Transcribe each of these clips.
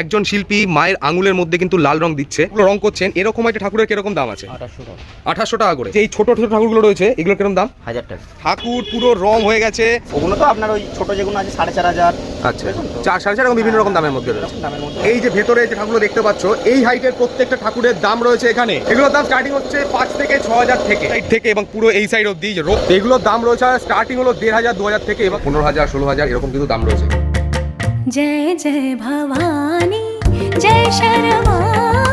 একজন শিল্পী মায়ের আঙুলের মধ্যে কিন্তু লাল রং দিচ্ছে রং করছেন এরকম একটা ঠাকুরের কীরকম দাম আছে? আঠাশশো টাকা। টাকা করে। এই ছোট ছোট ঠাকুরগুলো রয়েছে এগুলো কীরকম দাম? হাজার টাকা। ঠাকুর পুরো রং হয়ে গেছে। ওগুলো তো আপনার ওই ছোট যেগুলো আছে সাড়ে চার হাজার। আচ্ছা। চার সাড়ে চার বিভিন্ন রকম দামের মধ্যে রয়েছে। এই যে ভেতরে যে ঠাকুরগুলো দেখতে পাচ্ছ এই হাইটের প্রত্যেকটা ঠাকুরের দাম রয়েছে এখানে। এগুলোর দাম স্টার্টিং হচ্ছে পাঁচ থেকে ছ হাজার থেকে। সাইড থেকে এবং পুরো এই সাইড অব্দি এগুলোর দাম রয়েছে স্টার্টিং হলো দেড় হাজার দু হাজার থেকে এবং পনেরো হাজার ষোলো হাজার এরকম কিন্তু দাম রয়েছে। जय जय भवानी जय शर्वाणी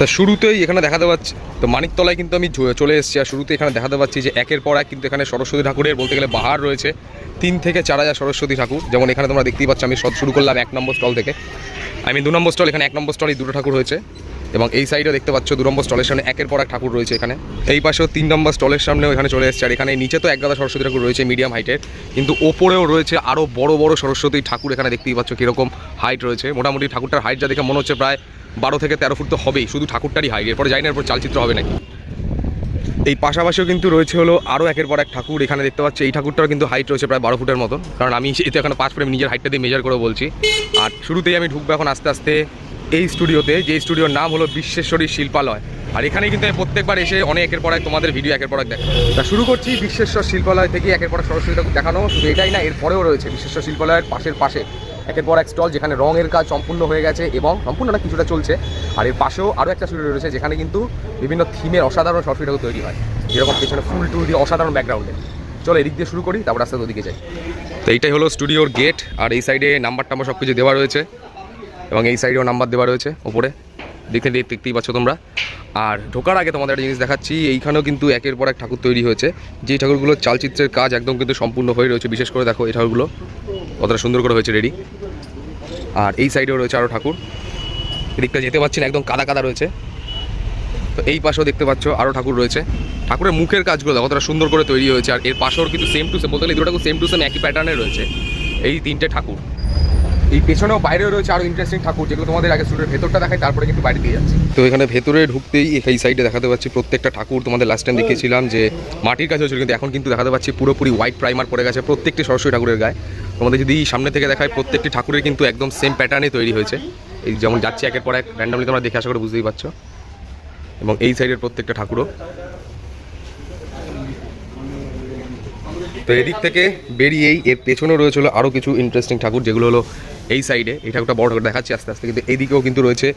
তা শুরুতেই এখানে দেখাতে পাচ্ছি তো মানিকতলায় কিন্তু আমি চলে এসেছি আর শুরুতে এখানে দেখাতে পাচ্ছি যে একের পর এক কিন্তু এখানে সরস্বতী ঠাকুরের বলতে গেলে বাহার রয়েছে। তিন থেকে চার হাজার সরস্বতী ঠাকুর। যেমন এখানে তোমরা দেখতেই পাচ্ছ, আমি শুরু করলাম এক নম্বর স্টল থেকে। আমি দু নম্বর স্টল, এখানে এক নম্বর স্টলে দুটো ঠাকুর হয়েছে। এবং এই সাইডে দেখতে পাচ্ছ দু নম্বর স্টলের সামনে একের পর এক ঠাকুর রয়েছে এখানে। এই পাশেও তিন নম্বর স্টলের সামনেও এখানে চলে এসেছে, আর এখানে নিচে তো এক গাদা সরস্বতী ঠাকুর রয়েছে মিডিয়াম হাইটের কিন্তু ওপরেও রয়েছে আরও বড় বড় সরস্বতী ঠাকুর এখানে দেখতেই পাচ্ছ কীরকম হাইট রয়েছে। মোটামুটি ঠাকুরটার হাইট যা দেখে মনে হচ্ছে প্রায় বারো থেকে তেরো ফুট তো হবেই, শুধু ঠাকুরটারই হাইট এরপরে জানি না এরপর চালচিত্র হবে নাকি। এই পাশাপাশিও কিন্তু রয়েছে হলো আরও একের পর এক ঠাকুর, এখানে দেখতে পাচ্ছি এই ঠাকুরটার কিন্তু হাইট রয়েছে প্রায় বারো ফুটের মতো কারণ আমি এতে এখানে পাঁচ ফুটে নিজের হাইটটা দিয়ে মেজার করে বলছি। আর শুরুতেই আমি ঢুকবো এখন আস্তে আস্তে এই স্টুডিওতে, যে স্টুডিওর নাম হলো বিশ্বেশ্বরী শিল্পালয়। আর এখানে কিন্তু আমি প্রত্যেকবার এসে অনেক একের পর এক তোমাদের ভিডিও একের পর এক দেখা তা শুরু করছি বিশ্বেশ্বর শিল্পালয় থেকে একের পর সরস্বতী ঠাকুর দেখানো। শুধু এটাই না এরপরেও রয়েছে বিশ্বেশ্বর শিল্পালয়ের পাশের পাশে একের পর এক স্টল, যেখানে রঙের কাজ সম্পূর্ণ হয়ে গেছে এবং সম্পূর্ণ না, কিছুটা চলছে। আর এর পাশেও আরও একটা স্টুডিও রয়েছে, যেখানে কিন্তু বিভিন্ন থিমের অসাধারণ সরস্বতী ঠাকুর তৈরি হয়। যেরকম পেছনে ফুল টুল দিয়ে অসাধারণ ব্যাকগ্রাউন্ডে চলো এদিক দিয়ে শুরু করি, তারপর আস্তে ওদিকে যাই। তো এইটাই হলো স্টুডিওর গেট আর এই সাইডে নাম্বার টাম্বার সব কিছু দেওয়া রয়েছে। এবং এই সাইডেও নাম্বার দেওয়া রয়েছে ওপরে দেখতে দেখতেই পাচ্ছ তোমরা। আর ঢোকার আগে তোমাদের একটা জিনিস দেখাচ্ছি, এইখানেও কিন্তু একের পর এক ঠাকুর তৈরি হয়েছে। যেই ঠাকুরগুলো চালচিত্রের কাজ একদম কিন্তু সম্পূর্ণ হয়ে রয়েছে, বিশেষ করে দেখো এই ঠাকুরগুলো, কতটা সুন্দর করে হয়েছে রেডি আর এই সাইডেও রয়েছে আরও ঠাকুর। এদিকটা যেতে পারছি না, একদম কাদা কাদা রয়েছে। তো এই পাশেও দেখতে পাচ্ছ আরও ঠাকুর রয়েছে। ঠাকুরের মুখের কাজগুলো কতটা সুন্দর করে তৈরি হয়েছে। আর এর পাশেও কিন্তু সেম টু সেম বলতে গেলে দুটো ঠাকুর সেম টু সেম একই প্যাটার্নে রয়েছে। এই তিনটে ঠাকুর। এই পেছনেও বাইরেও রয়েছে আরও ইন্টারেস্টিং ঠাকুর, যেগুলো তোমাদের আগে স্টুডিওর ভেতরটা দেখায়, তারপরে কিন্তু বাইরে দিয়ে যাচ্ছে। তো এখানে ভেতরে ঢুকতেই এই সাইডে দেখাতে পাচ্ছি প্রত্যেকটা ঠাকুর তোমাদের লাস্ট টাইম দেখিয়েছিলাম যে মাটির কাছে হয়েছিল কিন্তু এখন কিন্তু দেখাতে পাচ্ছি পুরোপুরি হোয়াইট প্রাইমার পড়ে গেছে প্রত্যেকটি সরস্বতী ঠাকুরের গায়ে। তোমাদের যদি সামনে থেকে দেখায় প্রত্যেকটি ঠাকুরের কিন্তু একদম সেম প্যাটার্নে তৈরি হয়েছে। এই যেমন যাচ্ছে একের পর এক র্যান্ডামলি তোমরা দেখে আশা করে বুঝতেই পারছ। এবং এই সাইডের প্রত্যেকটা ঠাকুরও। তো এদিক থেকে বেরিয়েই এর পেছনে রয়েছিল আরও কিছু ইন্টারেস্টিং ঠাকুর, যেগুলো হলো এই সাইডে এই ঠাকুরটা বড় ঠাকুর দেখাচ্ছি আস্তে আস্তে, কিন্তু এইদিকেও কিন্তু রয়েছে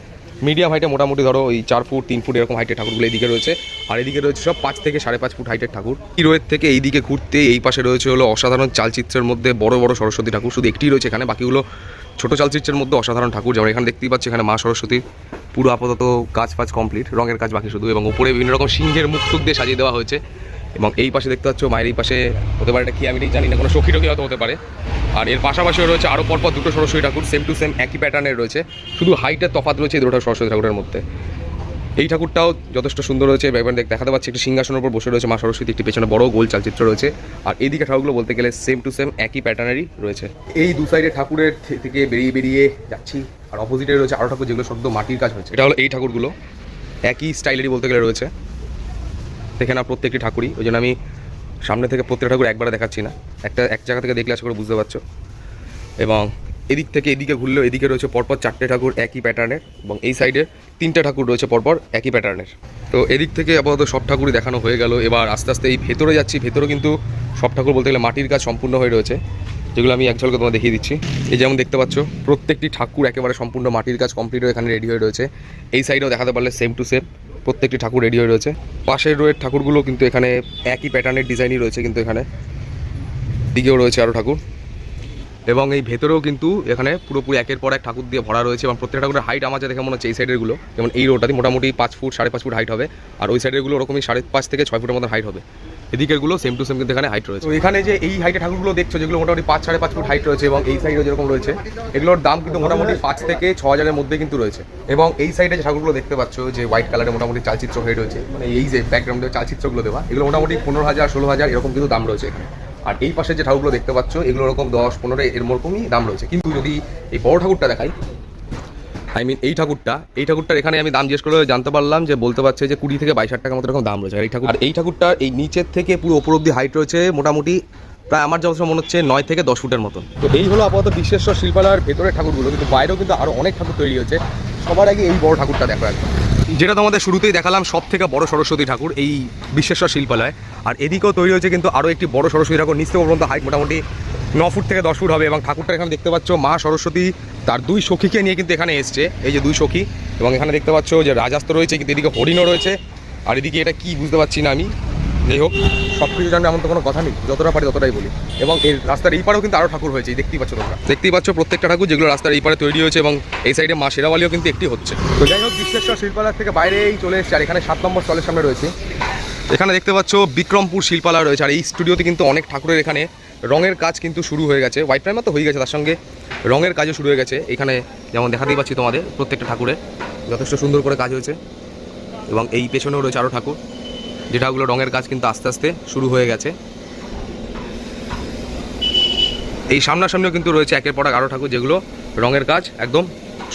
মিডিয়াম হাইটে মোটামুটি ধরো ওই চার ফুট, তিন ফুট এরকম হাইটের ঠাকুরগুলো এইদিকে রয়েছে। আর এদিকে রয়েছে সব পাঁচ থেকে সাড়ে পাঁচ ফুট হাইটের ঠাকুর। রোয়ের থেকে এইদিকে ঘুরতে, এই পাশে রয়েছে হলো অসাধারণ চালচিত্রের মধ্যে বড় বড় সরস্বতী ঠাকুর। শুধু একটি রয়েছে এখানে, বাকিগুলো ছোট চালচিত্রের মধ্যে অসাধারণ ঠাকুর। যেমন এখানে দেখতেই পাচ্ছি, এখানে মা সরস্বতীর পুরো আপাতত কাজ ফাজ কমপ্লিট রঙের কাজ বাকি শুধু, এবং উপরে বিভিন্ন রকম সিংহের মুখ টুক দিয়ে সাজিয়ে দেওয়া হয়েছে। এবং এই পাশে দেখতে পাচ্ছ মায়ের এই পাশে হতে পারে এটা কি আমি ঠিক জানি না কোনো সখী টখি হয়তো হতে পারে। আর এর পাশাপাশিও রয়েছে আরও পরপর দুটো সরস্বতী ঠাকুর সেম টু সেম একই প্যাটার্নের রয়েছে। শুধু হাইটের তফাৎ রয়েছে এই দুটো সরস্বতী ঠাকুরের মধ্যে। এই ঠাকুরটাও যথেষ্ট সুন্দর রয়েছে দেখ- দেখাতে পাচ্ছি একটি সিংহাসনের উপর বসে রয়েছে মা সরস্বতী একটি পেছনে বড় গোল চালচিত্র রয়েছে। আর এইদিকে ঠাকুরগুলো বলতে গেলে সেম টু সেম একই প্যাটার্নেরই রয়েছে। এই দু সাইডে ঠাকুরের থেকে বেরিয়ে বেরিয়ে যাচ্ছি আর অপোজিটে রয়েছে আরও ঠাকুর যেগুলো সদ্য মাটির কাজ হয়েছে। এটা হলো এই ঠাকুরগুলো। একই স্টাইলেরই বলতে গেলে রয়েছে। দেখে না প্রত্যেকটি ঠাকুরই। ওই জন্য আমি সামনে থেকে প্রত্যেকটা ঠাকুর একবারে দেখাচ্ছি না। একটা, এক জায়গা থেকে দেখলে আশা করে বুঝতে পারছ। এবং এদিক থেকে এদিকে ঘুরলেও এদিকে রয়েছে পরপর চারটে ঠাকুর একই প্যাটার্নের এবং এই সাইডে তিনটে ঠাকুর রয়েছে পরপর একই প্যাটার্নের তো এদিক থেকে আপাতত সব ঠাকুরই দেখানো হয়ে গেল। এবার আস্তে আস্তে এই ভেতরে যাচ্ছি। ভেতরে কিন্তু সব ঠাকুর বলতে গেলে মাটির কাজ সম্পূর্ণ হয়ে রয়েছে, যেগুলো আমি এক ঝলকে তোমার দেখিয়ে দিচ্ছি। এই যেমন দেখতে পাচ্ছ, প্রত্যেকটি ঠাকুর একেবারে সম্পূর্ণ মাটির কাজ কমপ্লিট হয়ে এখানে রেডি হয়ে রয়েছে। এই সাইডেও দেখাতে পারলে সেম টু সেম প্রত্যেকটি ঠাকুর রেডি হয়ে রয়েছে। পাশের রোয়ের ঠাকুরগুলো কিন্তু এখানে একই প্যাটার্নের ডিজাইনই রয়েছে কিন্তু এখানে। দিকেও রয়েছে আরও ঠাকুর। এবং এই ভেতরেও কিন্তু এখানে পুরোপুরি একের পর এক ঠাকুর দিয়ে ভরা রয়েছে এবং প্রত্যেকটা ঠাকুরের হাইট আমার যা দেখে মনে হচ্ছে এই সাইডেরগুলো, যেমন এই রোডটাতে মোটামুটি পাঁচ ফুট, সাড়ে পাঁচ ফুট হাইট হবে। আর ওই সাইডেরগুলো ওরকমই সাড়ে পাঁচ থেকে ছয় ফুটের মতো হাইট হবে। এদিকেরগুলো সেম টু সেম কিন্তু এখানে হাইট রয়েছে। এখানে যে এই হাইটের ঠাকুরগুলো দেখছ, যেগুলো মোটামুটি পাঁচ, সাড়ে পাঁচ ফুট হাইট রয়েছে এবং এই সাইডে যেরকম রয়েছে, এগুলোর দাম কিন্তু মোটামুটি পাঁচ থেকে ছ হাজারের মধ্যে কিন্তু রয়েছে। এবং এই সাইডে যে ঠাকুরগুলো দেখতে পাচ্ছ, যে হোয়াইট কালারের মোটামুটি চালচিত্র হয়ে রয়েছে মানে এই যে ব্যাকগ্রাউন্ডে চালচিত্রগুলো দেওয়া, এগুলো মোটামুটি পনেরো হাজার, ষোলো হাজার এরকম কিন্তু দাম রয়েছে এখানে। আর এই পাশে যে ঠাকুরগুলো দেখতে পাচ্ছ এগুলো ওরকম দশ, পনেরো এরকমই দাম রয়েছে। কিন্তু যদি এই বড় ঠাকুরটা দেখাই আই মিন এই ঠাকুরটা, এই ঠাকুরটার এখানে আমি দাম জিজ্ঞেস করে জানতে পারলাম যে, বলতে পারছে যে কুড়ি থেকে বাইশ টাকার মতো এরকম দাম রয়েছে। আর এই ঠাকুর আর এই ঠাকুরটা এই নিচের থেকে পুরো ওপর অব্দি হাইট রয়েছে মোটামুটি প্রায় আমার যত মনে হচ্ছে নয় থেকে দশ ফুটের মতন। তো এই হলো আপাতত বিশ্বেশ্বর শিল্পালয়ের ভেতরের ঠাকুরগুলো, কিন্তু বাইরেও কিন্তু আরও অনেক ঠাকুর তৈরি হয়েছে। সবার আগে এই বড় ঠাকুরটা দেখো একবার যেটা তোমাদের শুরুতেই দেখালাম সব থেকে বড় সরস্বতী ঠাকুর এই বিশ্বেশ্বর শিল্পালয়। আর এদিকেও তৈরি হয়েছে কিন্তু আরও একটি বড় সরস্বতী ঠাকুর। নিচ পর্যন্ত হাইট মোটামুটি ন ফুট থেকে দশ ফুট হবে এবং ঠাকুরটা এখানে দেখতে পাচ্ছ মা সরস্বতী তার দুই সখীকে নিয়ে কিন্তু এখানে এসছে, এই যে দুই সখী। এবং এখানে দেখতে পাচ্ছ যে রাজাস্ত রয়েছে কিন্তু এদিকে হরিণও রয়েছে। আর এদিকে এটা কি বুঝতে পারছি না আমি। যাই হোক সব কিছু জানবে এমন তো কোনো কথা নেই, যতটা পারি ততটাই বলি। এবং এই রাস্তার এই পারেও কিন্তু আরও ঠাকুর হয়েছে দেখতেই পাচ্ছ তোমরা। দেখতেই পাচ্ছ প্রত্যেকটা ঠাকুর যেগুলো রাস্তার এই পারে তৈরি হয়েছে এবং এই সাইডে মা শেরাওয়ালিও কিন্তু একটি হচ্ছে। তো যাই হোক, বিশ্বেশ্বর শিল্পালয় থেকে বাইরেই চলে এসছে, আর এখানে সাত নম্বর স্টলের সামনে রয়েছে। এখানে দেখতে পাচ্ছ বিক্রমপুর শিল্পালয় রয়েছে, আর এই স্টুডিওতে কিন্তু অনেক ঠাকুরের এখানে রঙের কাজ কিন্তু শুরু হয়ে গেছে, হোয়াইট প্রাইমার তো হয়ে গেছে, তার সঙ্গে রঙের কাজও শুরু হয়ে গেছে। এখানে যেমন দেখাতেই পাচ্ছি তোমাদের প্রত্যেকটা ঠাকুরের, যথেষ্ট সুন্দর করে কাজ হয়েছে। এবং এই পেছনেও রয়েছে আরও ঠাকুর। যে ঠাকুরগুলো রঙের কাজ কিন্তু আস্তে আস্তে শুরু হয়ে গেছে। এই সামনাসামনিও কিন্তু রয়েছে একের পর এক আরও ঠাকুর, যেগুলো রঙের কাজ একদম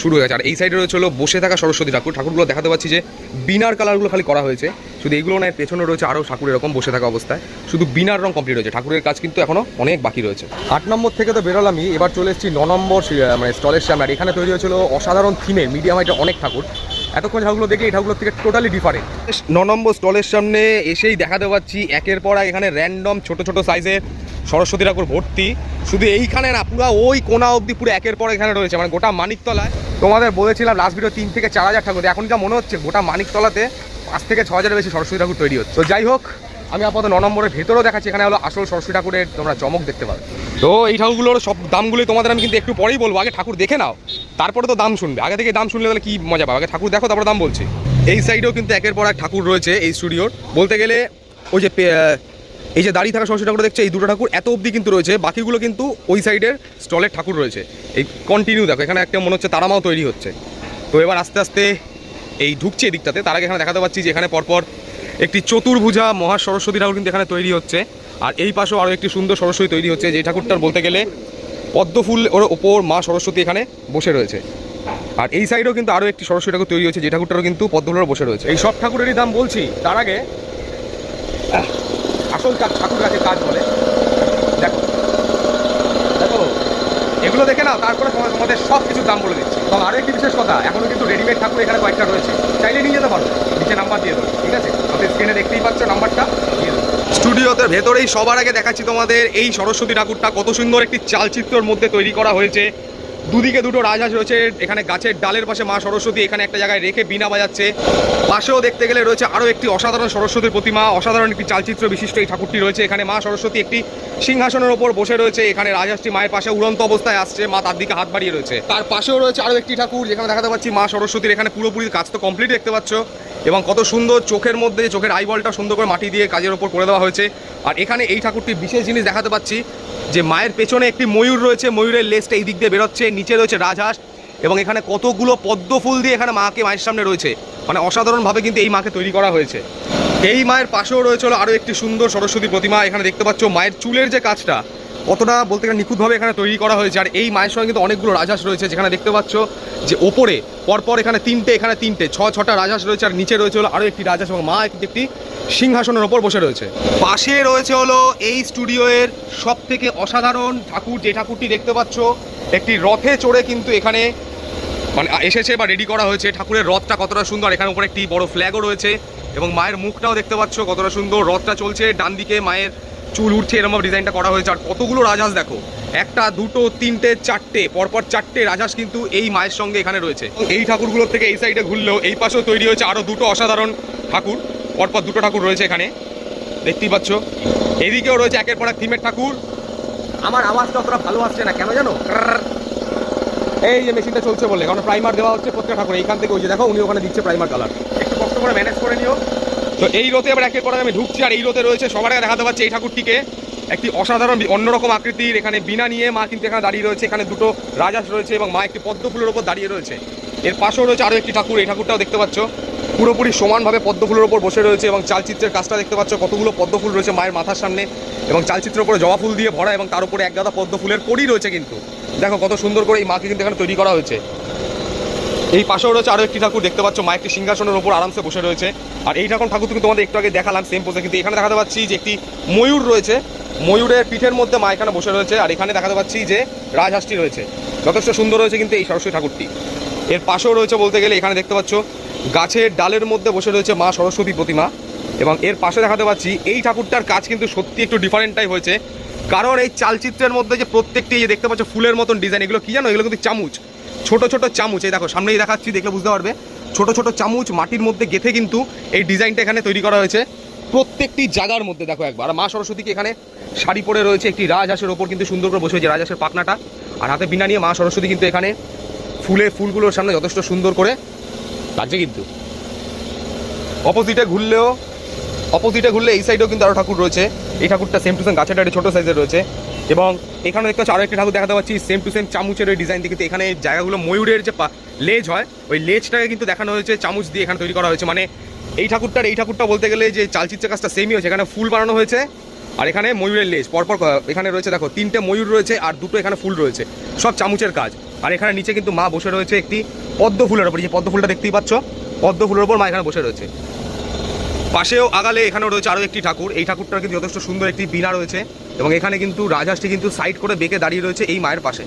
শুরু হয়ে গেছে। আর এই সাইডে রয়েছে হলো বসে থাকা সরস্বতী ঠাকুর। ঠাকুরগুলো দেখাতে পাচ্ছি যে বিনার কালারগুলো খালি করা হয়েছে। শুধু এইগুলো না এর পেছনে রয়েছে আরও ঠাকুর এরকম বসে থাকা অবস্থায়। শুধু বিনার রং কমপ্লিট হয়েছে। ঠাকুরের কাজ কিন্তু এখনও অনেক বাকি রয়েছে। আট নম্বর থেকে তো বেরোলামই এবার চলে এসেছি ন নম্বর মানে স্টলের সামনে। আর এখানে তৈরি হয়েছিল অসাধারণ থিমে মিডিয়াম হাইটের অনেক ঠাকুর। এতক্ষণ ঝাউগুলো দেখলে এই ঝাউগুলোর থেকে টোটালি ডিফারেন্ট ন নম্বর স্টলের সামনে এসেই দেখাতে পাচ্ছি একের পর এখানে র্যান্ডম ছোট ছোট সাইজের সরস্বতী ঠাকুর ভর্তি। শুধু এইখানে না, পুরো ওই কোনা অবধি পুরো একের পর এখানে রয়েছে মানে গোটা মানিকতলায়। তোমাদের বলেছিলাম লাস্ট ভিডিও তিন থেকে চার হাজার ঠাকুর, এখন যা মনে হচ্ছে গোটা মানিকতলাতে পাঁচ থেকে ছ হাজারের বেশি সরস্বতী ঠাকুর তৈরি হচ্ছে। তো যাই হোক আমি আপাতত ন নম্বরের ভেতরেও দেখাচ্ছি, এখানে হলো আসল সরস্বতী ঠাকুরের তোমরা চমক দেখতে পাবে। তো এই ঠাকুরগুলোর সব দামগুলোই তোমাদের আমি কিন্তু একটু পরেই বলব, আগে ঠাকুর দেখে নাও, তারপরে তো দাম শুনবে। আগে থেকে দাম শুনলে তাহলে কি মজা পাবে? আগে ঠাকুর দেখো, তারপর দাম বলছি। এই সাইডেও কিন্তু একের পর এক ঠাকুর রয়েছে এই স্টুডিওর। বলতে গেলে ওই যে এই যে দাঁড়িয়ে থাকা সরস্বতী ঠাকুর দেখছে, এই দুটো ঠাকুর এত অবধি কিন্তু রয়েছে, বাকিগুলো কিন্তু ওই সাইডের স্টলের ঠাকুর রয়েছে। এই কন্টিনিউ দেখো, এখানে একটা মনে হচ্ছে তারামাও তৈরি হচ্ছে। তো এবার আস্তে আস্তে এই ঢুকছে এদিকটাতে দিকটাতে তার আগে এখানে দেখাতে পাচ্ছি যে এখানে পরপর একটি চতুর্ভুজা মহা সরস্বতী ঠাকুর কিন্তু এখানে তৈরি হচ্ছে। আর এই পাশেও আরও একটি সুন্দর সরস্বতী তৈরি হচ্ছে, যে ঠাকুরটার বলতে গেলে পদ্ম ফুল ওর ওপর মা সরস্বতী এখানে বসে রয়েছে। আর এই সাইডেও কিন্তু আরও একটি সরস্বতী ঠাকুর তৈরি হচ্ছে, যে ঠাকুরটারও কিন্তু পদ্মফুলের বসে রয়েছে। এই সব ঠাকুরেরই দাম বলছি, তার আগে আসল কাজ ঠাকুর গাছের কাজ বলে। দেখো দেখো, এগুলো দেখে নাও, তারপরে তোমার তোমাদের সব কিছুর দাম বলে দিচ্ছি। এবং আরও একটি বিশেষ কথা এখনও কিন্তু রেডিমেড ঠাকুর এখানে কয়েকটা রয়েছে। চাইলে নিয়ে যেতে পারো, নিচে নাম্বার দিয়ে দেবো, ঠিক আছে? আমাদের স্ক্রিনে দেখতেই পাচ্ছ নাম্বারটা। স্টুডিওতে ভেতরেই সবার আগে দেখাচ্ছি তোমাদের এই সরস্বতী ঠাকুরটা, কত সুন্দর একটি চালচিত্রর মধ্যে তৈরি করা হয়েছে। দুদিকে দুটো রাজহাঁস রয়েছে, এখানে গাছের ডালের পাশে মা সরস্বতী, এখানে একটা জায়গায় রেখে বিনা বাজাচ্ছে। পাশেও দেখতে গেলে রয়েছে আরও একটি অসাধারণ সরস্বতীর প্রতিমা, অসাধারণ একটি চালচিত্র বিশিষ্ট এই ঠাকুরটি রয়েছে। এখানে মা সরস্বতী একটি সিংহাসনের ওপর বসে রয়েছে, এখানে রাজহাঁসটি মায়ের পাশে উড়ন্ত অবস্থায় আসছে, মা তার দিকে হাত বাড়িয়ে রয়েছে। তার পাশেও রয়েছে আরও একটি ঠাকুর, যেখানে দেখাতে পাচ্ছি মা সরস্বতীর, এখানে পুরোপুরি কাজ তো কমপ্লিট দেখতে পাচ্ছ। এবং কত সুন্দর চোখের মধ্যে, চোখের আইবলটা সুন্দর করে মাটি দিয়ে কাজের ওপর করে দেওয়া হয়েছে। আর এখানে এই ঠাকুরটি বিশেষ জিনিস দেখাতে পাচ্ছি, যে মায়ের পেছনে একটি ময়ূর রয়েছে, ময়ূরের লেজটা এই দিক দিয়ে বেরোচ্ছে, নিচে রয়েছে রাজহাঁস, এবং এখানে কতগুলো পদ্ম ফুল দিয়ে এখানে মাকে, মায়ের সামনে রয়েছে। মানে অসাধারণভাবে কিন্তু এই মাকে তৈরি করা হয়েছে। এই মায়ের পাশেও রয়েছে আরও একটি সুন্দর সরস্বতী প্রতিমা, এখানে দেখতে পাচ্ছ মায়ের চুলের যে কাজটা কতটা বলতে গেলে নিখুঁতভাবে এখানে তৈরি করা হয়েছে। আর এই মায়ের সঙ্গে কিন্তু অনেকগুলো রাজহাঁস রয়েছে, যেখানে দেখতে পাচ্ছ যে ওপরে, পরপর এখানে তিনটে এখানে তিনটে, ছ, ছটা রাজহাঁস রয়েছে আর নিচে রয়েছে হলো আরও একটি রাজহাঁস এবং মা একটি একটি সিংহাসনের ওপর বসে রয়েছে। পাশে রয়েছে হলো এই স্টুডিওয়ের সব থেকে অসাধারণ ঠাকুর, যে ঠাকুরটি দেখতে পাচ্ছ, একটি রথে চড়ে কিন্তু এখানে মানে এসেছে বা রেডি করা হয়েছে। ঠাকুরের রথটা কতটা সুন্দর, এখানে উপরে একটি বড় ফ্ল্যাগও রয়েছে এবং মায়ের মুখটাও দেখতে পাচ্ছ কতটা সুন্দর। রথটা চলছে ডান দিকে মায়ের চুল উঠছে এরকম ডিজাইনটা করা হয়েছে। আর কতগুলো রাজহাঁস দেখো, একটা, দুটো, তিনটে, চারটে, পরপর চারটে রাজহাঁস কিন্তু এই মায়ের সঙ্গে এখানে রয়েছে। এই ঠাকুরগুলোর থেকে এই সাইডে ঘুরলেও এই পাশেও তৈরি হয়েছে আরও দুটো অসাধারণ ঠাকুর। পরপর দুটো ঠাকুর রয়েছে এখানে, দেখতেই পাচ্ছ। এদিকেও রয়েছে একের পর এক থিমের ঠাকুর। আমার আওয়াজটা অতটা ভালো আসছে না, কেন জানো? এই যে মেশিনটা চলছে বলে, কারণ প্রাইমার দেওয়া হচ্ছে প্রত্যেক ঠাকুর এইখান থেকে ওই যে দেখো, উনি ওখানে দিচ্ছে প্রাইমার কালার একটু কষ্ট করে ম্যানেজ করে নিও। তো এই রোতে এবার একের পর আমি ঢুকছি, আর এই রোতে রয়েছে সবার আগে দেখাতে পাচ্ছি এই ঠাকুরটিকে। একটি অসাধারণ অন্যরকম আকৃতির এখানে বিনা নিয়ে মা কিন্তু এখানে দাঁড়িয়ে রয়েছে, এখানে দুটো রাজাস রয়েছে এবং মা একটি পদ্ম ফুলের ওপর দাঁড়িয়ে রয়েছে। এর পাশেও রয়েছে আরও একটি ঠাকুর, এই ঠাকুরটাও দেখতে পাচ্ছ। পুরোপুরি সমানভাবে পদ্ম ফুলের ওপর বসে রয়েছে এবং চালচিত্রের কাজটা দেখতে পাচ্ছ, কতগুলো পদ্ম ফুল রয়েছে মায়ের মাথার সামনে এবং চালচিত্রের উপরে জবা ফুল দিয়ে ভরা এবং তার উপরে এক গাদা পদ্ম ফুলের কড়ি রয়েছে কিন্তু। দেখো কত সুন্দর করে এই মাকে কিন্তু এখানে তৈরি করা হয়েছে। এই পাশেও রয়েছে আরও একটি ঠাকুর, দেখতে পাচ্ছ মা একটি সিংহাসনের ওপর আরামসে বসে রয়েছে। আর এই ঠাকুর ঠাকুর কিন্তু তোমাদের একটু আগে দেখালাম সেম পোজে কিন্তু এখানে দেখাতে পাচ্ছি যে একটি ময়ূর রয়েছে। ময়ূরের পিঠের মধ্যে মা এখানে বসে রয়েছে, আর এখানে দেখাতে পাচ্ছি যে রাজহাঁসটি রয়েছে। যথেষ্ট সুন্দর রয়েছে কিন্তু এই সরস্বতী ঠাকুরটি। এর পাশেও রয়েছে বলতে গেলে এখানে দেখতে পাচ্ছ, গাছের ডালের মধ্যে বসে রয়েছে মা সরস্বতী প্রতিমা। এবং এর পাশে দেখাতে পাচ্ছি, এই ঠাকুরটার কাজ কিন্তু সত্যি একটু ডিফারেন্ট টাইপ হয়েছে। কারণ এই চালচিত্রের মধ্যে যে প্রত্যেকটি যে দেখতে পাচ্ছ, ফুলের মতন ডিজাইন এগুলো কি জানো? এগুলো কিন্তু চামচ। ছোট ছোট চামচ। এই দেখো, সামনেই দেখাচ্ছি, দেখলে বুঝতে পারবে। ছোট ছোট চামচ মাটির মধ্যে গেথে কিন্তু এই ডিজাইনটা এখানে তৈরি করা হয়েছে। প্রত্যেকটি জায়গার মধ্যে দেখো একবার। মা সরস্বতীকে এখানে শাড়ি পরে রয়েছে, একটি রাজহাঁসের ওপর কিন্তু সুন্দর করে বসে হয়েছে রাজহাঁসের পাখনাটা। আর হাতে বিনা নিয়ে মা সরস্বতী কিন্তু এখানে ফুলে, ফুলগুলোর সামনে যথেষ্ট সুন্দর করে লাগছে কিন্তু। অপোজিটে ঘুরলেও, অপোজিটে ঘুরলে এই সাইডেও কিন্তু আরও ঠাকুর রয়েছে। এই ঠাকুরটা সেম টু সেম গাছের একটা ছোটো সাইজের রয়েছে। এবং এখানে দেখতে পাচ্ছি আরও একটি ঠাকুর দেখাতে পাচ্ছি সেম টু সেম চামচের ওই ডিজাইন দিয়ে কিন্তু এখানে জায়গাগুলো ময়ূরের যে লেজ হয়, ওই লেজটাকে কিন্তু দেখানো হয়েছে, চামচ দিয়ে এখানে তৈরি করা হয়েছে। মানে এই ঠাকুরটার, এই ঠাকুরটা বলতে গেলে যে চালচিত্রের কাজটা সেমই হয়েছে। এখানে ফুল বানানো হয়েছে আর এখানে ময়ূরের লেজ। পরপর এখানে রয়েছে দেখো, তিনটে ময়ূর রয়েছে আর দুটো এখানে ফুল রয়েছে। সব চামচের কাজ। আর এখানে নিচে কিন্তু মা বসে রয়েছে একটি পদ্ম ফুলের ওপর। যে পদ্ম ফুলটা দেখতেই পাচ্ছ, পদ্ম ফুলের ওপর মা এখানে বসে রয়েছে। পাশেও আগালে এখানেও রয়েছে আরও একটি ঠাকুর। এই ঠাকুরটার কিন্তু যথেষ্ট সুন্দর একটি বিনা রয়েছে এবং এখানে কিন্তু রাজহাঁসটি কিন্তু সাইড করে বেঁকে দাঁড়িয়ে রয়েছে এই মায়ের পাশে।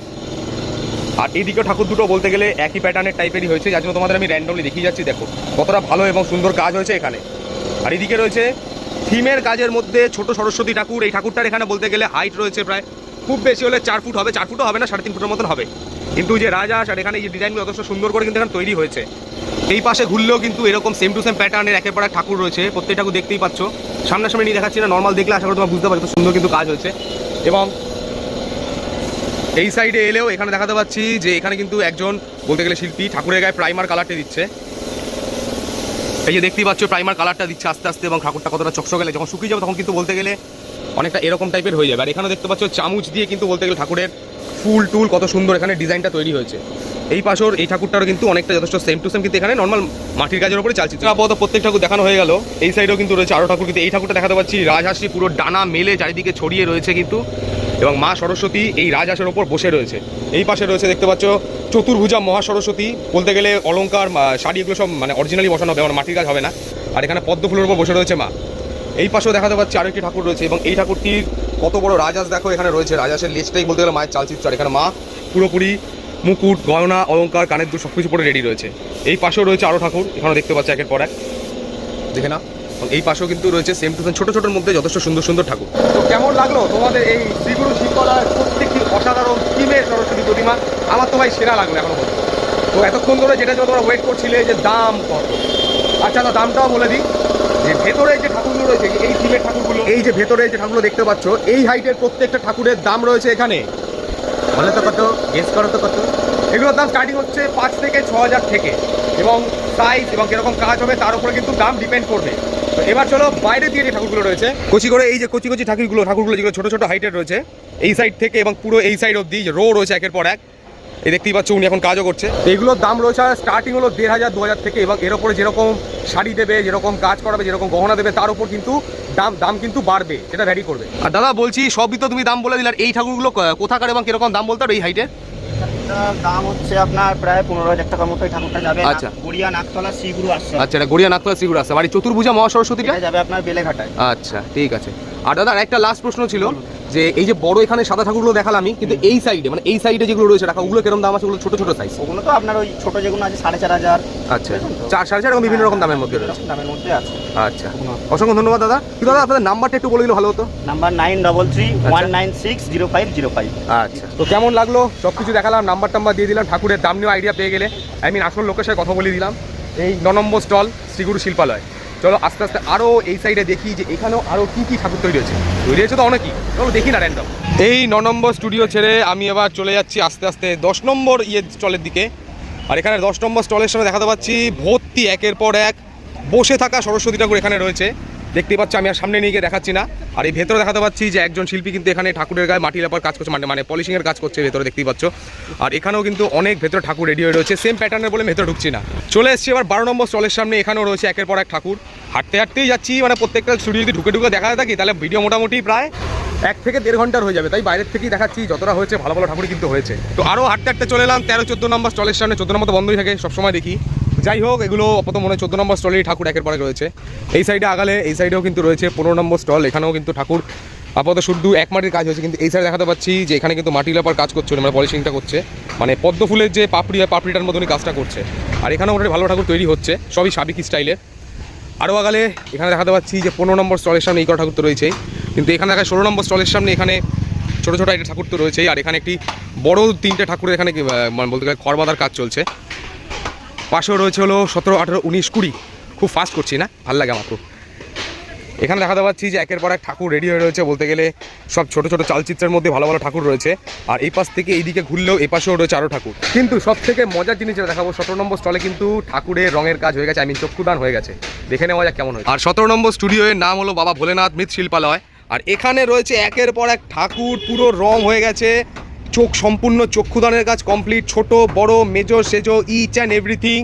আর এইদিকে ঠাকুর দুটো বলতে গেলে একই প্যাটার্নের টাইপেরই হয়েছে, যার জন্য তোমাদের আমি র্যান্ডমলি দেখিয়ে যাচ্ছি, দেখো। কতটা ভালো এবং সুন্দর কাজ হয়েছে এখানে। আর এদিকে রয়েছে থিমের কাজের মধ্যে ছোট সরস্বতী ঠাকুর। এই ঠাকুরটার এখানে বলতে গেলে হাইট রয়েছে প্রায় খুব বেশি হলে চার ফুট হবে, চার ফুটও হবে না, সাড়ে তিন ফুটের মতন হবে। কিন্তু যে রাজহাঁস আর এখানে যে ডিজাইনগুলো যথেষ্ট সুন্দর করে কিন্তু এখানে তৈরি হয়েছে। এই পাশে ঘুরলেও কিন্তু এরকম সেম টু সেম প্যাটার্নের একের পর এক ঠাকুর রয়েছে প্রত্যেক ঠাকুর দেখতেই পাচ্ছ। সামনাসামনি নিয়ে দেখাচ্ছি না নর্মাল দেখলে আশা করি তোমার বুঝতে পারছ সুন্দর কিন্তু কাজ হয়েছে। এবং এই সাইডে এলেও এখানে দেখাতে পাচ্ছি যে এখানে কিন্তু একজন বলতে গেলে শিল্পী ঠাকুরের গায়ে প্রাইমার কালারটা দিচ্ছে। এই যে দেখতেই পাচ্ছ প্রাইমার কালারটা দিচ্ছে আস্তে আস্তে এবং ঠাকুরটা কতটা চকচকে গেলে যখন শুকিয়ে যাবে তখন কিন্তু বলতে গেলে অনেকটা এরকম টাইপের হয়ে যাবে। আর এখানে দেখতে পাচ্ছ চামচ দিয়ে কিন্তু বলতে গেলে ঠাকুরের ফুল টুল কত সুন্দর এখানে ডিজাইনটা তৈরি হয়েছে। এই পাশর এই ঠাকুরটারও কিন্তু অনেকটা যথেষ্ট সেম টু সেম কিন্তু এখানে নর্মাল মাটির কাজের উপরে চালছি আপাতত প্রত্যেক ঠাকুর দেখানো হয়ে গেল। এই সাইডেও কিন্তু রয়েছে আরও ঠাকুর কিন্তু এই ঠাকুরটা দেখাতে পাচ্ছি রাজহাঁসটি পুরো ডানা মেলে চারিদিকে ছড়িয়ে রয়েছে কিন্তু। এবং মা সরস্বতী এই রাজহাঁসের ওপর বসে রয়েছে। এই পাশে রয়েছে দেখতে পাচ্ছ চতুর্ভুজা মহা সরস্বতী বলতে গেলে অলংকার আহ, শাড়ি এগুলো সব মানে অরিজিনালি বসানো হবে মানে মাটির কাজ হবে না। আর এখানে পদ্ম ফুলের উপর বসে রয়েছে মা। এই পাশেও দেখাতে পাচ্ছি আরেকটি ঠাকুর রয়েছে এবং এই ঠাকুরটির কত বড় রাজহাঁস দেখো এখানে রয়েছে। রাজহাঁসের লেজটাই বলতে গেলে মায়ের চালচিত্র। এখানে মা পুরোপুরি মুকুট, গয়না, অলংকার, কানের দু সব কিছু পরে রেডি রয়েছে। এই পাশেও রয়েছে আরও ঠাকুর এখানে দেখতে পাচ্ছি একের পর এক। দেখে না এই পাশেও কিন্তু রয়েছে সেম টু সেম ছোটো ছোটোর মধ্যে যথেষ্ট সুন্দর সুন্দর ঠাকুর। তো কেমন লাগল? তোমাদের এই শ্রীগুরু শিবকলার প্রত্যেকটি অসাধারণ থিমের সরস্বতী প্রতিমা। আমার তো ভাই সেরা লাগল এখনও তো এতক্ষণ ধরে যেটা তোমরা ওয়েট করছিলে যে দাম কত? আচ্ছা দামটাও বলে দিই। ভেতরে যে ঠাকুরগুলো রয়েছে এই থিমের ঠাকুরগুলো? এই যে ভেতরে যে ঠাকুরগুলো দেখতে পাচ্ছ এই হাইটের প্রত্যেকটা ঠাকুরের দাম রয়েছে এখানে। বলে তো কত? গেস করো তো কত? এগুলোর দাম স্টার্টিং হচ্ছে পাঁচ থেকে ছ হাজার থেকে। এবং সাইজ এবং কীরকম কাজ হবে তার উপরে কিন্তু দাম ডিপেন্ড করবে। তো এবার চলো বাইরে দিয়ে যে ঠাকুরগুলো রয়েছে। কচি করে এই যে কচি কচি ঠাকুরগুলো ঠাকুরগুলো যেগুলো ছোটো ছোটো হাইটের রয়েছে এই সাইড থেকে এবং পুরো এই সাইড অব্দি রো রয়েছে একের পর এক। এই দেখতেই পাচ্ছ উনি এখন কাজও করছে। এইগুলোর দাম রয়েছে স্টার্টিং হলো দেড় হাজার দু হাজার থেকে এবং এর ওপরে যেরকম শাড়ি দেবে যেরকম কাজ করাবে যেরকম গহনা দেবে তার উপর কিন্তু দাম দাম কিন্তু বাড়বে সেটা ভ্যারি করবে। আর দাদা বলছি সবই তো তুমি দাম বলে দিলে এই ঠাকুরগুলো কোথাকার এবং কীরকম দাম বলতে পারো এই হাইটের দাম হচ্ছে আপনার প্রায় পনেরো হাজার টাকার মতো এই ঠাকুরটা যাবে। আচ্ছা। গড়িয়া নাকতলা শ্রীগুরু আসছে আচ্ছা এটা গড়িয়া নাকতলা বাড়ি চতুর্ভুজা যাবে আপনার বেলেঘাটায়। আচ্ছা ঠিক আছে। আর দাদা একটা লাস্ট প্রশ্ন ছিল। যে এই যে বড় এখানে সাদা ঠাকুরগুলো দেখালামই কিন্তু এই সাইডে মানে এই সাইডে যেগুলো রয়েছে রাখা ওগুলো কীরকম দাম আছে? ওগুলো ছোট ছোট সাইজ ওগুলো তো আপনার ওই ছোট যেগুলো আছে সাড়ে চার হাজার। আচ্ছা। চার সাড়ে চার বিভিন্ন রকম দামের মধ্যে রয়েছে। দামের মধ্যে আছে। আচ্ছা। অসংখ্য ধন্যবাদ দাদা। কিন্তু দাদা আপনাদের নাম্বারটা একটু বলে দিলে ভালো হতো। Number nine double three one nine six zero five zero five আচ্ছা। তো কেমন লাগল? সব কিছু দেখালাম নাম্বার টাম্বার দিয়ে দিলাম ঠাকুরের দাম নিয়ে আইডিয়া পেয়ে গেলে। আই মিন আসল লোকের সাথে কথা বলে দিলাম। এই ন নম্বর স্টল শ্রীগুরু শিল্পালয়। চলো আস্তে আস্তে আরও এই সাইডে দেখি যে এখানেও আরও কি কি ঠাকুর তৈরি হয়েছে। তৈরি হয়েছে তো অনেকই। চলো দেখি না র্যান্ডম এই ন নম্বর স্টুডিও ছেড়ে আমি এবার চলে যাচ্ছি আস্তে আস্তে দশ নম্বর ইয়ে স্টলের দিকে। আর এখানে দশ নম্বর স্টলের সামনে দেখাতে পাচ্ছি ভর্তি একের পর এক। বসে থাকা সরস্বতী ঠাকুর এখানে রয়েছে। দেখতে পাচ্ছি, আমি আর সামনে নিয়ে গিয়ে দেখাচ্ছি না। আর এই ভেতরে দেখাতে পাচ্ছি যে একজন শিল্পী কিন্তু এখানে ঠাকুরের গায়ে মাটি লেপার কাজ করছে মানে মানে পলিশিংয়ের কাজ করছে ভেতরে দেখতেই পাচ্ছ। আর এখানেও কিন্তু অনেক ভেতরে ঠাকুর রেডি হয়ে রয়েছে সেম প্যাটার্নের বলে ভেতরে ঢুকছি না। চলে এসেছি এবার বারো নম্বর স্টলের সামনে, এখানেও রয়েছে একের পর এক ঠাকুর। হাঁটতে হাঁটতেই যাচ্ছি মানে প্রত্যেকটা স্টুডিও যদি ঢুকে ঢুকে দেখা থাকি তাহলে ভিডিও মোটামুটি প্রায় এক থেকে দেড় ঘণ্টার হয়ে যাবে। তাই বাইরের থেকেই দেখাচ্ছি, যতটা হয়েছে ভালো ভালো ঠাকুরই কিন্তু হয়েছে। তো আরও হাঁটতে হাঁটতে চলে এলাম, তেরো চোদ্দ নম্বর স্টলের সামনে, চোদ্দ নম্বর বন্ধই থাকে, সবসময় দেখি। যাই হোক, এগুলো আপাতত মনে হয় চোদ্দ নম্বর স্টলেরই ঠাকুর একের পরে রয়েছে। এই সাইডে আগালে, এই সাইডেও কিন্তু রয়েছে পনেরো নম্বর স্টল এখানেও কিন্তু ঠাকুর। আপাতত শুধু এক মাটির কাজ হয়েছে, কিন্তু এই সাইডে দেখাতে পাচ্ছি যে এখানে কিন্তু মাটি লেপার কাজ করছে মানে পলিশিংটা করছে। মানে পদ্ম ফুলের যে পাপড়ি হয় পাপড়িটার মতনই কাজটা করছে। আর এখানেও মোটামুটি ভালো ঠাকুর তৈরি হচ্ছে, সবই সাবিক স্টাইলের আরও আগালে, এখানে দেখাতে পাচ্ছি যে পনেরো নম্বর স্টলের সামনে এই কটা ঠাকুর তো রয়েছেই। কিন্তু এখানে দেখা ষোলো নম্বর স্টলের সামনে এখানে ছোটো ছোটো একটা ঠাকুর তো রয়েছেই। আর এখানে একটি বড় তিনটে ঠাকুরের এখানে মানে বলতে গেলে খড় বাঁধার কাজ চলছে। পাশেও রয়েছে হলো সতেরো, আঠেরো, উনিশ, কুড়ি। খুব ফাস্ট করছি, না? ভালো লাগে আমার খুব। এখানে দেখাতে পাচ্ছি যে একের পর এক ঠাকুর রেডি হয়ে রয়েছে বলতে গেলে। সব ছোট ছোট চালচিত্রের মধ্যে ভালো ভালো ঠাকুর রয়েছে। আর এই পাশ থেকে এইদিকে ঘুরলেও এই পাশেও রয়েছে আরও ঠাকুর। কিন্তু সব থেকে মজার জিনিস যেটা দেখাবো, সতেরো নম্বর স্টলে কিন্তু ঠাকুরের রঙের কাজ হয়ে গেছে আমি চক্ষুদান হয়ে গেছে। দেখে নেওয়া যাক কেমন হয় আর সতেরো নম্বর স্টুডিওর নাম হলো বাবা ভোলেনাথ মৃৎশিল্পালয়। আর এখানে রয়েছে একের পর এক ঠাকুর, পুরো রং হয়ে গেছে। চোখ সম্পূর্ণ চক্ষুদানের কাজ কমপ্লিট ছোট, বড় মেজো সেজো ইচ অ্যান্ড এভরিথিং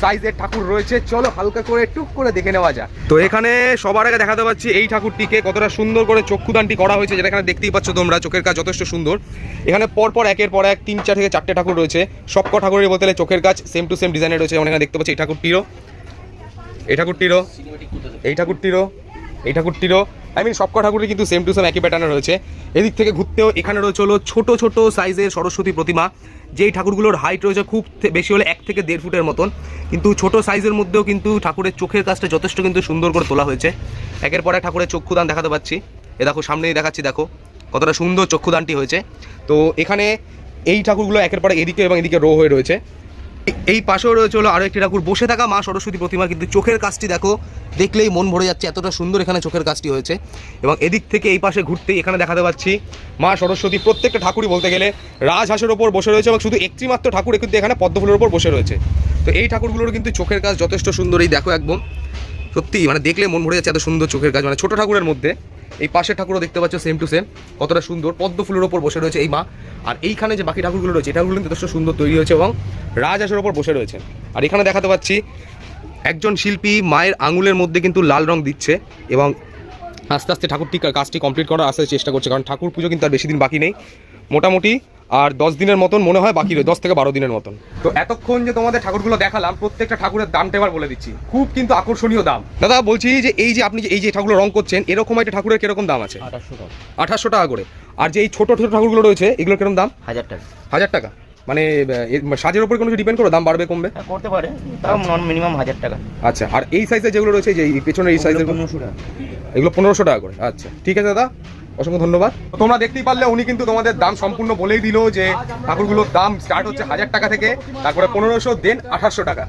সাইজের ঠাকুর রয়েছে। চলো হালকা করে টুক করে দেখে নেওয়া যাক। তো এখানে সবার আগে দেখাতে পাচ্ছি এই ঠাকুরটিকে, কতটা সুন্দর করে চক্ষুদানটি করা হয়েছে, যেটা এখানে দেখতেই পাচ্ছ তোমরা, চোখের কাজ যথেষ্ট সুন্দর। এখানে পরপর একের পর এক তিন, চার থেকে চারটে ঠাকুর রয়েছে। সব ক ঠাকুরের বলতে চোখের কাজ সেম টু সেম ডিজাইনের রয়েছে। যেমন এখানে দেখতে পাচ্ছি, এই ঠাকুরটিরও। এই ঠাকুরটিরও। এই ঠাকুরটিরও। এই ঠাকুরটিরও। আই মিন সব ক ঠাকুরই কিন্তু সেম টু সেম একই প্যাটার্নে রয়েছে। এদিক থেকে ঘুরতেও এখানে রয়েছে হলো ছোট ছোট সাইজের সরস্বতী প্রতিমা। যেই ঠাকুরগুলোর হাইট রয়েছে খুব বেশি হলে এক থেকে দেড় ফুটের মতন। কিন্তু ছোট সাইজের মধ্যেও কিন্তু ঠাকুরের চোখের কাজটা যথেষ্ট কিন্তু সুন্দর করে তোলা হয়েছে। একের পর এক ঠাকুরের চক্ষুদান দেখাতে পাচ্ছি। এ দেখো, সামনেই দেখাচ্ছি, দেখো, কতটা সুন্দর চক্ষুদানটি হয়েছে। তো এখানে এই ঠাকুরগুলো একের পর এদিকে এবং এদিকে রো হয়ে রয়েছে। এই পাশেও রয়েছে হলো আরও একটি ঠাকুর। বসে থাকা মা সরস্বতী প্রতিমা, কিন্তু চোখের কাজটি দেখো, দেখলেই মন ভরে যাচ্ছে, এতটা সুন্দর এখানে চোখের কাজটি হয়েছে। এবং এদিক থেকে এই পাশে ঘুরতেই এখানে দেখাতে পাচ্ছি মা সরস্বতী প্রত্যেকটা ঠাকুরই বলতে গেলে রাজহাঁসের ওপর বসে রয়েছে এবং শুধু একটি মাত্র ঠাকুর কিন্তু এখানে পদ্মফুলের ওপর বসে রয়েছে। তো এই ঠাকুরগুলোর কিন্তু চোখের কাজ যথেষ্ট সুন্দর এই দেখো একদম। সত্যি মানে দেখলে মন ভরে যাচ্ছে এত সুন্দর চোখের কাজ মানে ছোট ঠাকুরের মধ্যে। এই পাশের ঠাকুরও দেখতে পাচ্ছ সেম টু সেম কতটা সুন্দর, পদ্ম ফুলের ওপর বসে রয়েছে এই মা। আর এইখানে যে বাকি ঠাকুরগুলো রয়েছে, এই ঠাকুরগুলো যথেষ্ট সুন্দর তৈরি হয়েছে এবং রাজ রাজহাঁসের ওপর বসে রয়েছে। আর এখানে দেখাতে পাচ্ছি, একজন শিল্পী মায়ের আঙুলের মধ্যে কিন্তু লাল রং দিচ্ছে এবং আস্তে আস্তে ঠাকুরটি কাজটি কমপ্লিট করার আসার চেষ্টা করছে। কারণ ঠাকুর পুজো কিন্তু আর বেশি দিন বাকি নেই। মোটামুটি আর দশ দিনের মতন মনে হয় বাকি রয়েছে দশ থেকে বারো দিনের মতন। তো এতক্ষণ যে তোমাদের ঠাকুরগুলো দেখালাম প্রত্যেকটা ঠাকুরের দামটা এবার বলে দিচ্ছি। খুব কিন্তু আকর্ষণীয় দাম। দাদা বলছি যে এই যে আপনি যে এই যে ঠাকুরগুলো রং করছেন এরকম একটা ঠাকুরের কীরকম দাম আছে? আঠাশশো টাকা। করে। আর যে এই ছোট ছোট ঠাকুরগুলো রয়েছে এগুলোর কীরকম দাম? হাজার টাকা। হাজার টাকা। মানে সাজের উপর কোনো কিছু ডিপেন্ড করো? দাম বাড়বে কমবে? হ্যাঁ করতে পারে। তাও মিনিমাম হাজার টাকা। আচ্ছা আর এই সাইজের যেগুলো রয়েছে যে এই পেছনের এই সাইজের পনেরোশো টাকা। এগুলো পনেরোশো টাকা করে। আচ্ছা ঠিক আছে দাদা? অসংখ্য ধন্যবাদ। তোমরা দেখতেই পারলে উনি কিন্তু তোমাদের দাম সম্পূর্ণ বলেই দিল যে ঠাকুরগুলোর দাম স্টার্ট হচ্ছে হাজার টাকা থেকে, তারপরে পনেরোশো দেন আঠাশশো টাকা।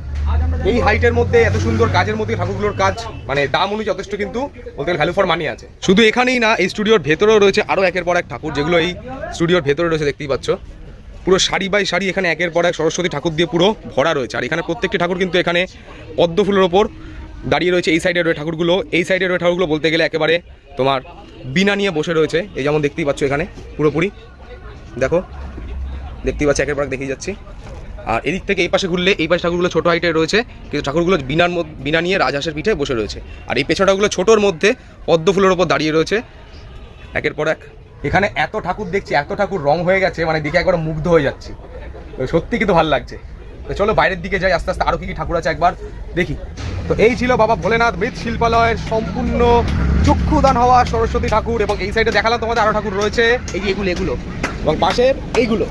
এই হাইটের মধ্যে এত সুন্দর কাজের মধ্যে ঠাকুরগুলোর কাজ মানে দাম অনুযায়ী যথেষ্ট কিন্তু বলতে গেলে ভ্যালু ফর মানি আছে। শুধু এখানেই না, এই স্টুডিওর ভেতরেও রয়েছে আরও একের পর এক ঠাকুর, যেগুলো এই স্টুডিওর ভেতরে রয়েছে, দেখতেই পাচ্ছ। পুরো সারি বাই সারি এখানে একের পর এক সরস্বতী ঠাকুর দিয়ে পুরো ভরা রয়েছে। আর এখানে প্রত্যেকটি ঠাকুর কিন্তু এখানে পদ্ম ফুলের ওপর দাঁড়িয়ে রয়েছে। এই সাইডে রয়ে ঠাকুরগুলো, এই সাইডে রয়ে ঠাকুরগুলো বলতে গেলে একেবারে তোমার বিনা নিয়ে বসে রয়েছে। এই যেমন দেখতেই পাচ্ছ এখানে, পুরোপুরি। দেখো, দেখতেই পাচ্ছ একের পর দেখিয়ে যাচ্ছি। আর এদিক থেকে এই পাশে ঘুরলে, এই পাশে ঠাকুরগুলো ছোটো হাইটে রয়েছে, কিন্তু ঠাকুরগুলো বিনার বিনা নিয়ে রাজহাঁসের পিঠে বসে রয়েছে। আর এই পেছনে ঠাকুরগুলো ছোটোর মধ্যে, পদ্ম ফুলের ওপর দাঁড়িয়ে রয়েছে। একের পর এক। এখানে এত ঠাকুর দেখছি, এত ঠাকুর রং হয়ে গেছে মানে দেখে একবার মুগ্ধ হয়ে যাচ্ছি। সত্যি কিন্তু ভালো লাগছে। চলো বাইরের দিকে যাই, আস্তে আস্তে আরও কি কি ঠাকুর আছে একবার দেখি। তো এই ছিল বাবা ভোলেনাথ মৃৎ শিল্পালয়ের সম্পূর্ণ চক্ষুদান হওয়া সরস্বতী ঠাকুর এবং এই সাইডে দেখালাম তোমাদের আরও ঠাকুর রয়েছে। এই যে এগুলো এগুলো। এবং পাশের এইগুলো।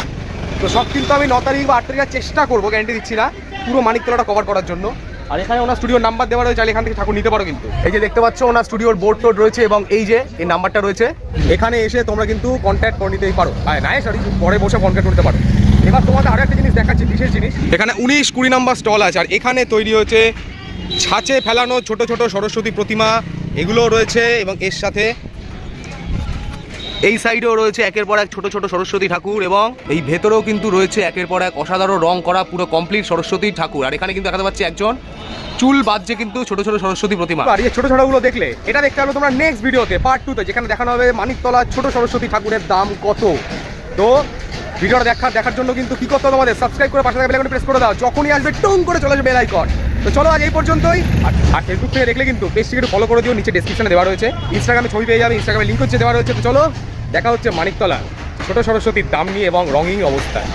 তো সব কিন্তু আমি ন তারিখ বা আট তারিখের চেষ্টা করব গ্যারান্টি দিচ্ছি না, পুরো মানিকতলাটা কভার করার জন্য। আর এখানে ওনার স্টুডিওর নাম্বার দেওয়া রয়েছে এখান থেকে ঠাকুর নিতে পারো কিন্তু। এই যে দেখতে পাচ্ছ, ওনার স্টুডিওর বোর্ড টোড রয়েছে এবং এই যে এই নাম্বারটা রয়েছে, এখানে এসে তোমরা কিন্তু কন্ট্যাক্ট করে নিতেই পারো। আর না সরি পরে বসে কন্ট্যাক্ট করতে পারো। এবার তোমাদের আরও একটা জিনিস দেখাচ্ছি, বিশেষ জিনিস। এখানে উনিশ কুড়ি নাম্বার স্টল আছে, আর এখানে তৈরি হয়েছে ছাঁচে ফেলানো ছোট ছোট সরস্বতী প্রতিমা, এগুলোও রয়েছে এবং এর সাথে এই সাইডেও রয়েছে একের পর এক ছোট ছোট সরস্বতী ঠাকুর এবং এই ভেতরেও কিন্তু রয়েছে একের পর এক অসাধারণ রং করা পুরো কমপ্লিট সরস্বতী ঠাকুর। আর এখানে কিন্তু দেখাতে পাচ্ছি একজন চুল বাজছে কিন্তু ছোট ছোট সরস্বতী প্রতিমা। আর এই ছোট ছোটগুলো দেখলে। এটা দেখতে পারো তোমরা নেক্সট ভিডিওতে পার্ট টুতে যেখানে দেখানো হবে মানিকতলা ছোট সরস্বতী ঠাকুরের দাম কত। তো ভিডিওটা দেখার দেখার জন্য কিন্তু কি করতে হবে তোমাদের সাবস্ক্রাইব করে পাশে থাকা বেল প্রেস করে দাও। যখনই আসবে, টং করে চলে আসবে বেল আইকন তো চলো আজ এই পর্যন্তই। আর আর ফেসবুক থেকে দেখলে কিন্তু বেশি একটু ফলো করে দিও। নিচে ডেসক্রিপশনে দেওয়া রয়েছে। ইনস্টাগ্রামে ছবি পেয়ে যাবে। ইনস্টাগ্রামে লিঙ্ক হচ্ছে, দেওয়া রয়েছে। তো চলো, দেখা হচ্ছে মানিকতলা। ছোট সরস্বতীর দাম নিয়ে এবং রঙিন অবস্থায়।